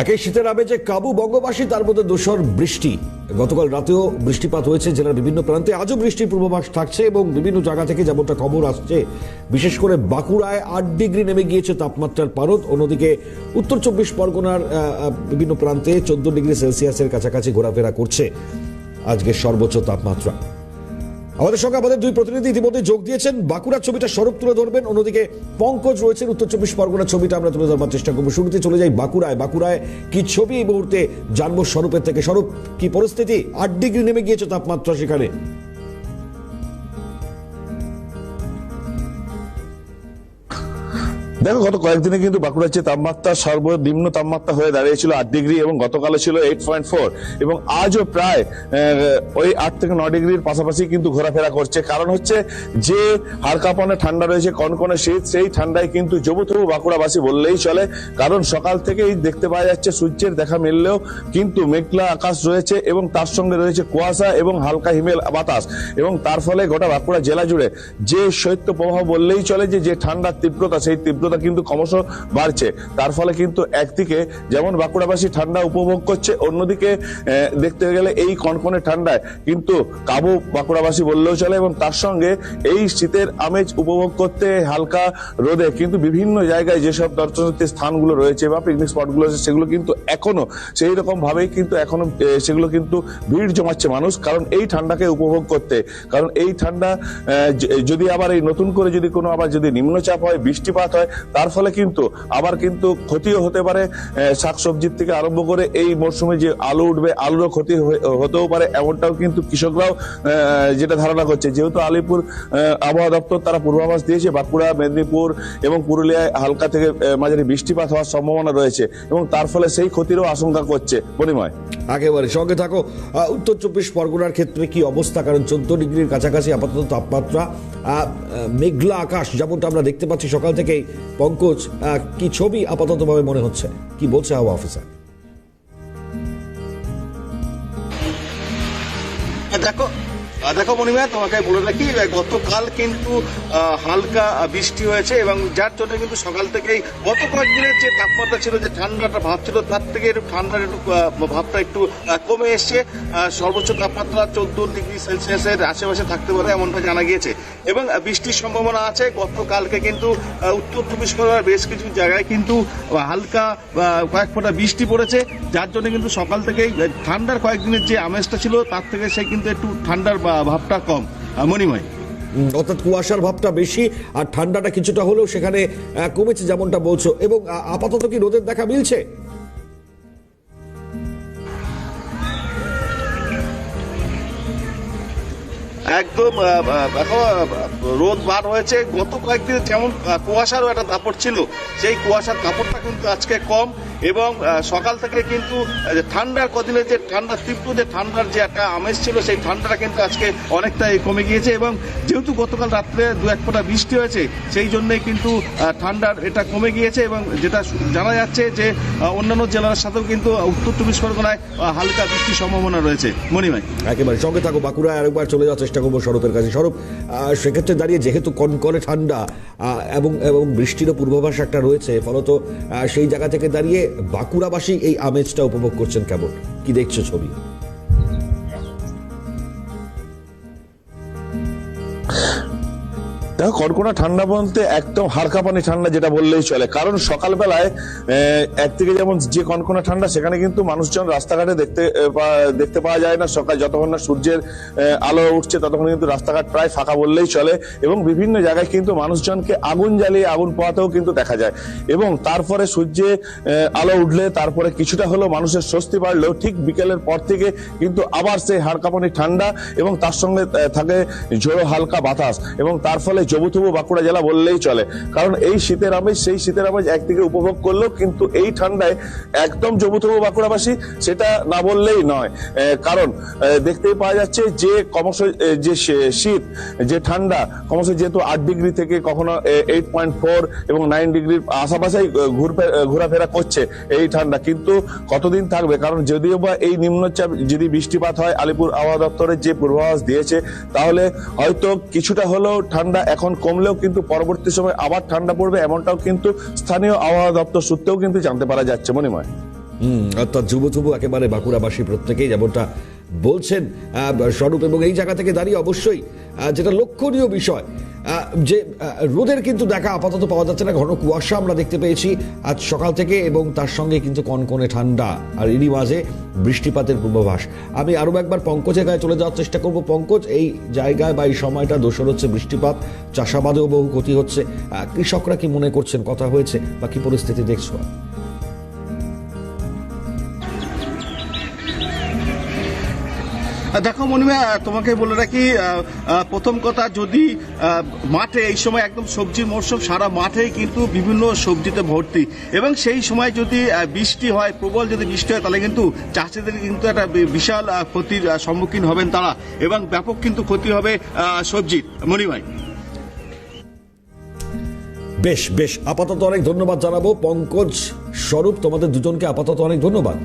একে শীতের আবেজে কাবু বঙ্গবাসী তার মধ্যে দোসর বৃষ্টি। গতকাল রাতেও বৃষ্টিপাত হয়েছে জেলার বিভিন্ন প্রান্তে। আজও বৃষ্টির পূর্বাভাস থাকছে এবং বিভিন্ন জায়গা থেকে যেমনটা খবর আসছে, বিশেষ করে বাঁকুড়ায় আট ডিগ্রি নেমে গিয়েছে তাপমাত্রার পারদ। অন্যদিকে উত্তর চব্বিশ পরগনার বিভিন্ন প্রান্তে চোদ্দ ডিগ্রি সেলসিয়াসের কাছাকাছি ঘোরাফেরা করছে। আজকের সর্বোচ্চ তাপমাত্রা। আমাদের সঙ্গে আমাদের দুই প্রতিনিধি ইতিমধ্যে যোগ দিয়েছেন। বাঁকুড়ার ছবিটা স্বরূপ তুলে ধরবেন। অন্যদিকে পঙ্কজ রয়েছেন উত্তর চব্বিশ পরগনার ছবিটা আমরা তুলে ধরবার চেষ্টা করব। শুরুতে চলে যাই বাঁকুড়ায়। বাঁকুড়ায় কি ছবি এই মুহূর্তে জানব স্বরূপের থেকে? স্বরূপ, কি পরিস্থিতি? আট ডিগ্রি নেমে গিয়েছে তাপমাত্রা সেখানে। দেখো, গত কয়েকদিনে কিন্তু বাঁকুড়ার যে তাপমাত্রা, সর্বনিম্ন তাপমাত্রা হয়ে দাঁড়িয়েছিল আট ডিগ্রি এবং গতকালে ছিল এইট পয়েন্ট ফোর এবং আজও প্রায় ওই আট থেকে নয় ডিগ্রির পাশাপাশি কিন্তু ঘোরাফেরা করছে। কারণ হচ্ছে যে হাড়কাঁপানো ঠান্ডা রয়েছে, কনকনে শীত, সেই ঠান্ডায় কিন্তু জবুথবু বাঁকুড়াবাসী বললেই চলে। কারণ সকাল থেকেই দেখতে পাওয়া যাচ্ছে, সূর্যের দেখা মিললেও কিন্তু মেঘলা আকাশ রয়েছে এবং তার সঙ্গে রয়েছে কুয়াশা এবং হালকা হিমেল বাতাস। এবং তার ফলে গোটা বাঁকুড়া জেলা জুড়ে যে শৈত্য প্রবাহ বললেই চলে যে যে ঠান্ডার তীব্রতা, সেই তীব্রতা কিন্তু ক্রমশ বাড়ছে। তার ফলে কিন্তু একদিকে যেমন বাঁকুড়াবাসী ঠান্ডা উপভোগ করছে, অন্যদিকে দেখতে গেলে এই কনকনে ঠান্ডায় কিন্তু কাবু বাঁকুড়াবাসী বললেও চলে এবং তার সঙ্গে এই শীতের আমেজ উপভোগ করতে হালকা রোদে কিন্তু বিভিন্ন জায়গায় যেসব দর্শনার্থী স্থানগুলো রয়েছে বা পিকনিক স্পটগুলো আছে, সেগুলো কিন্তু এখনও সেই রকম ভাবেই কিন্তু এখনও সেগুলো কিন্তু ভিড় জমাচ্ছে মানুষ কারণ এই ঠান্ডাকে উপভোগ করতে। কারণ এই ঠান্ডা যদি আবার এই নতুন করে যদি কোনো আবার যদি নিম্নচাপ হয়, বৃষ্টিপাত হয় তার ফলে কিন্তু আবার কিন্তু ক্ষতিও হতে পারে শাকসবজির থেকে আরম্ভ করে এই মরশুমে যে আলু উঠবে, আলুরও ক্ষতি হতেও পারে, এমনটাও কিন্তু কৃষকরাও যেটা ধারণা করছে। যেহেতু আলিপুর আবহাওয়া দপ্তর তারা পূর্বাভাস দিয়েছে, বাঁকুড়া, মেদিনীপুর এবং পুরুলিয়ায় হালকা থেকে মাঝারি বৃষ্টিপাত হওয়ার সম্ভাবনা রয়েছে এবং তার ফলে সেই ক্ষতিরও আশঙ্কা করছে। পরিময়? একেবারে, সঙ্গে থাকো। উত্তর চব্বিশ পরগনার ক্ষেত্রে কি অবস্থা? কারণ চোদ্দ ডিগ্রির কাছাকাছি আপাতত তাপমাত্রা। মেঘলা আকাশ, যেমনটা আমরা দেখতে পাচ্ছি সকাল থেকেই। পঙ্কজ কি ছবি আপাততভাবে মনে হচ্ছে? কি বলছে হাওয়া অফিসার? দেখো দেখো মনিমা তোমাকে বলে রাখি গতকাল কিন্তু হালকা বৃষ্টি হয়েছে এবং যার জন্য কিন্তু সকাল থেকেই, গত কয়েকদিনের যে তাপমাত্রা ছিল, যে ঠান্ডাটা ভাব ছিল, তার থেকে একটু ঠান্ডার একটু ভাবটা একটু কমে এসছে। সর্বোচ্চ তাপমাত্রা চোদ্দ ডিগ্রি সেলসিয়াসের আশেপাশে থাকতে পারে, এমনটা জানা গিয়েছে। এবং বৃষ্টির সম্ভাবনা আছে। গতকালকে কিন্তু উত্তর চব্বিশ পরগনার বেশ কিছু জায়গায় কিন্তু হালকা কয়েক ফোঁটা বৃষ্টি পড়েছে। যার জন্য কিন্তু সকাল থেকেই ঠান্ডার কয়েকদিনের যে আমেজটা ছিল, তার থেকে সে কিন্তু একটু ঠান্ডার ভাবটা কম। মণিময়। অর্থাৎ কুয়াশার ভাবটা বেশি, আর ঠান্ডাটা কিছুটা হলেও সেখানে কমেছে যেমনটা বলছো। এবং আপাতত কি রোদের দেখা মিলছে? একদম দেখো রোদ বার হয়েছে। গত কয়েকদিন যেমন কুয়াশারও একটা দাপট ছিল, সেই কুয়াশার কাপড়টা কিন্তু আজকে কম। এবং সকাল থেকে কিন্তু ঠান্ডার কদিনের যে ঠান্ডার তীব্র যে ঠান্ডার যে একটা আমেজ ছিল, সেই ঠান্ডাটা কিন্তু আজকে অনেকটাই কমে গিয়েছে এবং যেহেতু গতকাল রাত্রে দু এক ফোঁটা বৃষ্টি হয়েছে, সেই জন্যই কিন্তু ঠান্ডার এটা কমে গিয়েছে এবং যেটা জানা যাচ্ছে যে অন্যান্য জেলার সাথেও কিন্তু উত্তর চব্বিশ পরগনায় হালকা বৃষ্টির সম্ভাবনা রয়েছে। মণিমাই একেবারে সঙ্গে থাকো, বাঁকুড়ায় আরেকবার চলে যাওয়ার চেষ্টা করব স্বরূপের কাছে স্বরূপ সেক্ষেত্রে দাঁড়িয়ে যেহেতু কনকনে ঠান্ডা এবং এবং বৃষ্টিরও পূর্বাভাস একটা রয়েছে, ফলত সেই জায়গা থেকে দাঁড়িয়ে বাঁকুড়াবাসী এই আমেজটা উপভোগ করছেন কেমন? কি দেখছ ছবি? দেখো কনকনা ঠান্ডা বলতে একদম হাড়কাঁপানি ঠান্ডা যেটা বললেই চলে। কারণ সকালবেলায় এক থেকে যেমন যে কনকনা ঠান্ডা, সেখানে কিন্তু মানুষজন রাস্তাঘাটে দেখতে দেখতে পাওয়া যায় না। সকাল যতক্ষণ না সূর্যের আলো উঠছে, ততক্ষণ কিন্তু রাস্তাঘাট প্রায় ফাঁকা বললেই চলে এবং বিভিন্ন জায়গায় কিন্তু মানুষজনকে আগুন জ্বালিয়ে আগুন পোহাতেও কিন্তু দেখা যায়। এবং তারপরে সূর্যে আলো উঠলে তারপরে কিছুটা হলেও মানুষের স্বস্তি বাড়লেও ঠিক বিকেলের পর থেকে কিন্তু আবার সেই হাড়কাঁপানি ঠান্ডা এবং তার সঙ্গে থাকে ঝোড়ো হালকা বাতাস। এবং তার ফলে জবুথবু বাঁকুড়া জেলা বললেই চলে। কারণ এই শীতের আমেজ, সেই শীতের আমেজ একদিকে উপভোগ করলেও কিন্তু এই ঠান্ডায় একদম জবুথবু বাঁকুড়াবাসী সেটা না বললেই নয়। কারণ দেখতেই পাওয়া যাচ্ছে যে ক্রমশ যে শীত, যে ঠান্ডা, ক্রমশ যেহেতু আট ডিগ্রি থেকে কখনো এইট পয়েন্ট ফোর এবং নাইন ডিগ্রির আশাপাশেই ঘোরাফেরা করছে এই ঠান্ডা। কিন্তু কতদিন থাকবে? কারণ যদিও বা এই নিম্নচাপ, যদি বৃষ্টিপাত হয়, আলিপুর আবহাওয়া দপ্তরের যে পূর্বাভাস দিয়েছে, তাহলে হয়তো কিছুটা হলেও ঠান্ডা এখন কমলেও কিন্তু পরবর্তী সময় আবার ঠান্ডা পড়বে, এমনটাও কিন্তু স্থানীয় আবহাওয়া দপ্তর সূত্রেও কিন্তু জানতে পারা যাচ্ছে মনে হয় হম, অর্থাৎ যুব যুব একেবারে বাঁকুড়াবাসী প্রত্যেকেই যেমনটা বলছেন স্বরূপ এবং এই জায়গা থেকে দাঁড়িয়ে অবশ্যই যেটা লক্ষণীয় বিষয় যে রোদের কিন্তু দেখা আপাতত পাওয়া যাচ্ছে না, ঘন কুয়াশা আমরা দেখতে পেয়েছি আজ সকাল থেকে এবং তার সঙ্গে কিন্তু কনকনে ঠান্ডা, আর এরই মাঝে বৃষ্টিপাতের পূর্বাভাস। আমি আরও একবার পঙ্কজের গায়ে চলে যাওয়ার চেষ্টা করব। পঙ্কজ, এই জায়গায় বা এই সময়টা দোষর হচ্ছে বৃষ্টিপাত, চাষাবাদেও বহু ক্ষতি হচ্ছে কৃষকরা কি মনে করছেন, কথা হয়েছে বা কি পরিস্থিতি দেখছ? দেখো মনিমা তোমাকে বলে রাখি প্রথম কথা যদি মাঠে এই সময় একদম সবজির মরশুম, সারা মাঠেই কিন্তু বিভিন্ন সবজিতে ভর্তি। এবং সেই সময় যদি বৃষ্টি হয়, প্রবল যদি বৃষ্টি হয়, তাহলে কিন্তু চাষিদের কিন্তু একটা বিশাল ক্ষতির সম্মুখীন হবেন তারা। এবং ব্যাপক কিন্তু ক্ষতি হবে সবজির মনিমাই বেশ বেশ। আপাতত অনেক ধন্যবাদ জানাব। পঙ্কজ স্বরূপ, তোমাদের দুজনকে আপাতত অনেক ধন্যবাদ।